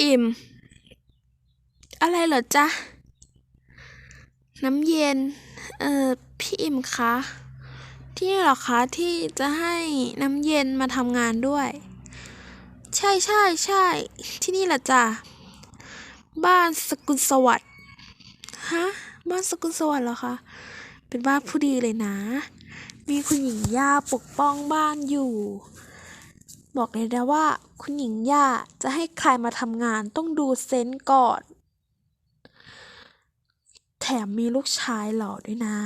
อิ่ม อะไรเหรอจ๊ะ น้ำเย็น เออพี่อิ่มคะ ที่นี่เหรอคะที่จะให้น้ำเย็นมาทำงานด้วย ใช่ใช่ใช่ ที่นี่แหละจ้ะ บ้านสกุลสวัสดิ์ฮะ บ้านสกุลสวัสดิ์เหรอคะ เป็นบ้านผู้ดีเลยนะ มีคุณหญิงย่าปกป้องบ้านอยู่ บอกเลยนะว่า คุณหญิงย่าจะให้ใครมาทำงานต้องดูเซนส์ก่อน แถมมีลูกชายหล่อด้วยนะ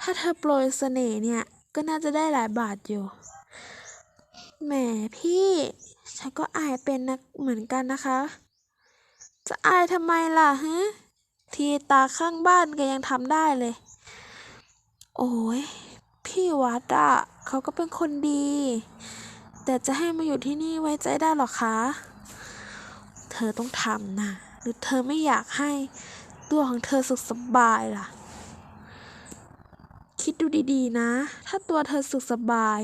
ถ้าเธอโปรยเสน่ห์เนี่ย ก็น่าจะได้หลายบาทอยู่แหมพี่ฉันก็อายเป็นนะเหมือนกันนะคะ จะอายทำไมล่ะฮะทีตาข้างบ้านก็ยังทำได้เลย โอ้ยพี่วัดอะเขาก็เป็นคนดี แต่จะให้มาอยู่ที่นี่ไว้ใจได้หรอคะ เธอต้องทำนะ หรือเธอไม่อยากให้ตัวของเธอสุขสบายล่ะ คิดดูดีๆนะ ถ้าตัวเธอสุขสบาย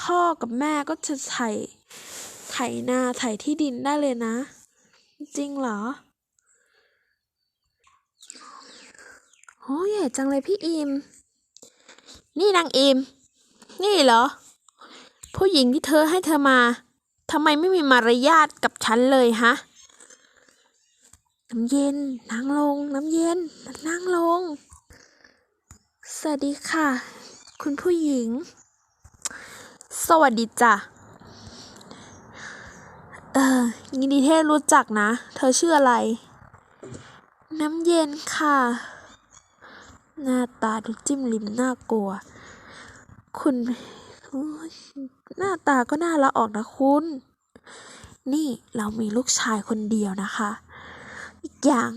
พ่อกับแม่ก็จะไถไถนาไถที่ดินได้เลยนะ จริงเหรอโอ้ยใหญ่จังเลยพี่อิม นี่นางอิม นี่เหรอ ผู้หญิงที่เธอให้เธอมาทำไมไม่มีมารยาทกับฉันเลยฮะ น้ำเย็นนั่งลง น้ำเย็นนั่งลง สวัสดีค่ะ คุณผู้หญิง สวัสดีจ้ะ เออยินดีที่รู้จักนะ เธอชื่ออะไร น้ำเย็นค่ะ หน้าตาดูจิ้มลิ้มน่ากลัว คุณ หน้าตาก็น่ารักออกนะคุณ นี่เรามีลูกชายคนเดียวนะคะ อีกอย่าง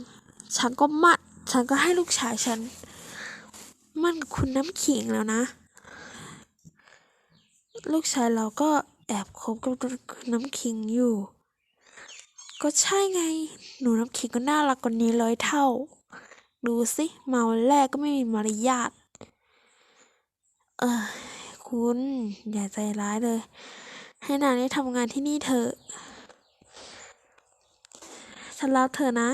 ฉันก็มัดฉันก็ให้ลูกชายฉัน มั่นกับคุณน้ำขิงแล้วนะ ลูกชายเราก็แอบคบกับคุณน้ำขิงอยู่ ก็ใช่ไง หนูน้ำขิงก็น่ารักกว่านี้ร้อยเท่า ดูสิมาวันแรกก็ไม่มีมารยาทเออ คุณ อย่าใจร้ายเลย ให้นางได้ทำงานที่นี่เถอะ ฉันรับเธอนะ